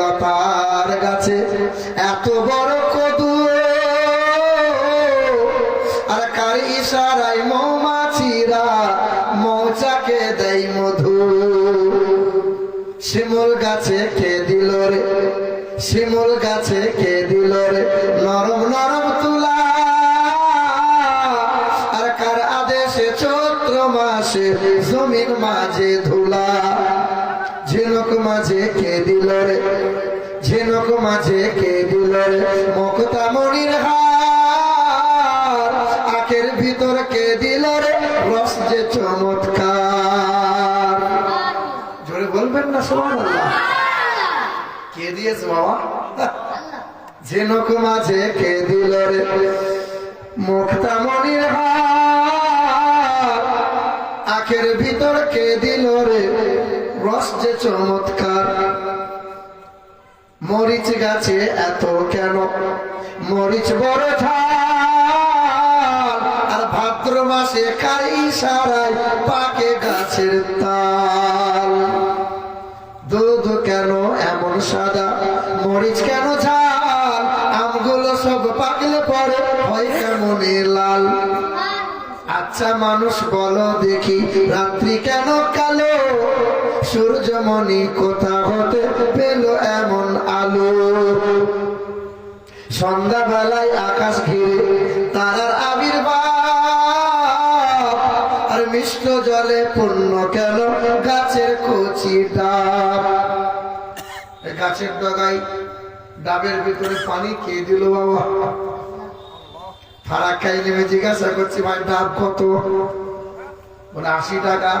লতার গাছে এত বড় কদু। আর কার ইশারায় মৌমাছিরা মৌচাকে দেয় মধু। শিমুল গাছে কে দিল রে? শিমুল গাছে কে দিল রে? নরম নরম তুলা। আর কার আদেশে চৈত্র মাসে জমির মাঝে ধুলা। ঝিনুক মাঝে কে দিল রে? ঝিনুক মাঝে কে দিল রে? মুক্তামণির হার, আখের ভিতর কে দিল রে? রস যে চমৎকার। জোরে বলবেন না সমান কে দিয়েছে বাবা? ঝিনুক মাঝে কে দিল রে? মুক্তামণির হার, আখের ভিতর কে দিল রে? রস যে চমৎকার। মরিচ গাছে এত কেন? মরিচ বড় ঝাল, আর ভাদ্র মাসে কাই সারাই পাকে গাছের তাল। দুধ কেন এমন সাদা? মরিচ কেন ঝাল? আমগুলো সব পাকলে পরে হয় কেমন লাল? আচ্ছা মানুষ বলো দেখি, রাত্রি কেন কালো? সূর্যমণি কোথা হতে পেল এমন আলো। সন্ধ্যাবেলায় আকাশ ঘিরে তারার আবির্ভাব। আর মিষ্ট জলে পূর্ণ কেন গাছের কচি ডাব? গাছের ডগায় ডাবের ভিতরে পানি কে দিল বাবা? ফারাক্কাই নেমে জিজ্ঞাসা করছি, ভাই, ডাব কত? বলে, আশি টাকা।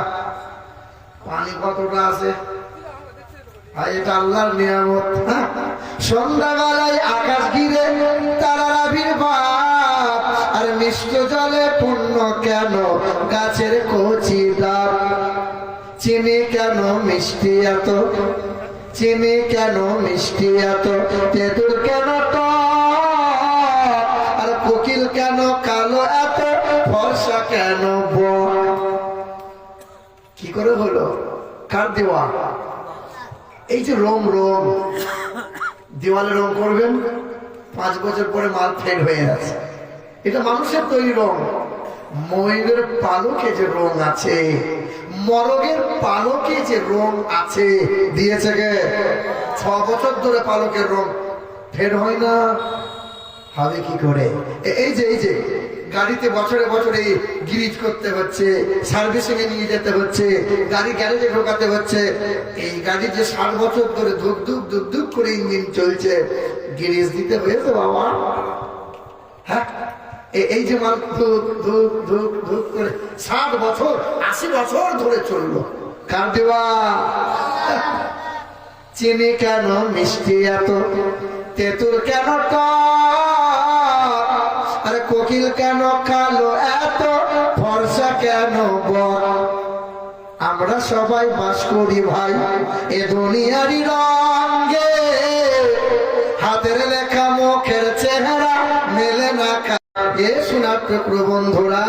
পানি কতটা আছে? ভাই, এটা আল্লাহর নিয়ামত। সন্ধ্যাবেলায় আকাশ তারার আবির্ভাব আর মিষ্ট জলে পূর্ণ কেন গাছের কচি ডাব? চিনি কেন মিষ্টি এত? চিনি কেন মিষ্টি এত? তেঁতুল কেন করে হলো? কার দেওয়া এই যে রং রং। দেওয়ালে রং করবেন, পাঁচ বছর পরে মাল ফেড হয়ে যাচ্ছে এটা মানুষের তৈরি রং। ময়ূরের পালকে যে রং আছে, মরগের পালকে যে রং আছে, দিয়েছে গে ছ বছর ধরে পালকের রং ফেড হয় না। হবে কি করে? এই যে এই যে গাড়িতে বছরে বছরে গিরিজ করতে হচ্ছে সার্ভিসিং এ নিয়ে যেতে হচ্ছে, গাড়ি গ্যারেজে ঢোকাতে হচ্ছে। এই গাড়ি যে ষাট বছর ধরে ধুক ধুক ধুক ধুক করে ইঞ্জিন চলছে, গিরিজ দিতে হয়েছে বাবা। হ্যাঁ এই যে মাল ধুক ধুক ধুক ধুক করে ষাট বছর, আশি বছর ধরে চলল। কার দেওয়া? চিনি কেন মিষ্টি এত? তেঁতুল কেন টক? আরে কোকিল কেন কালো? এত ফর্সা কেন বড় আমরা সবাই বাস করি ভাই, এ দুনিয়ারি রঙ্গে হাতের লেখা মুখের চেহারা মেলে না এ শোনার টুকরো বন্ধুরা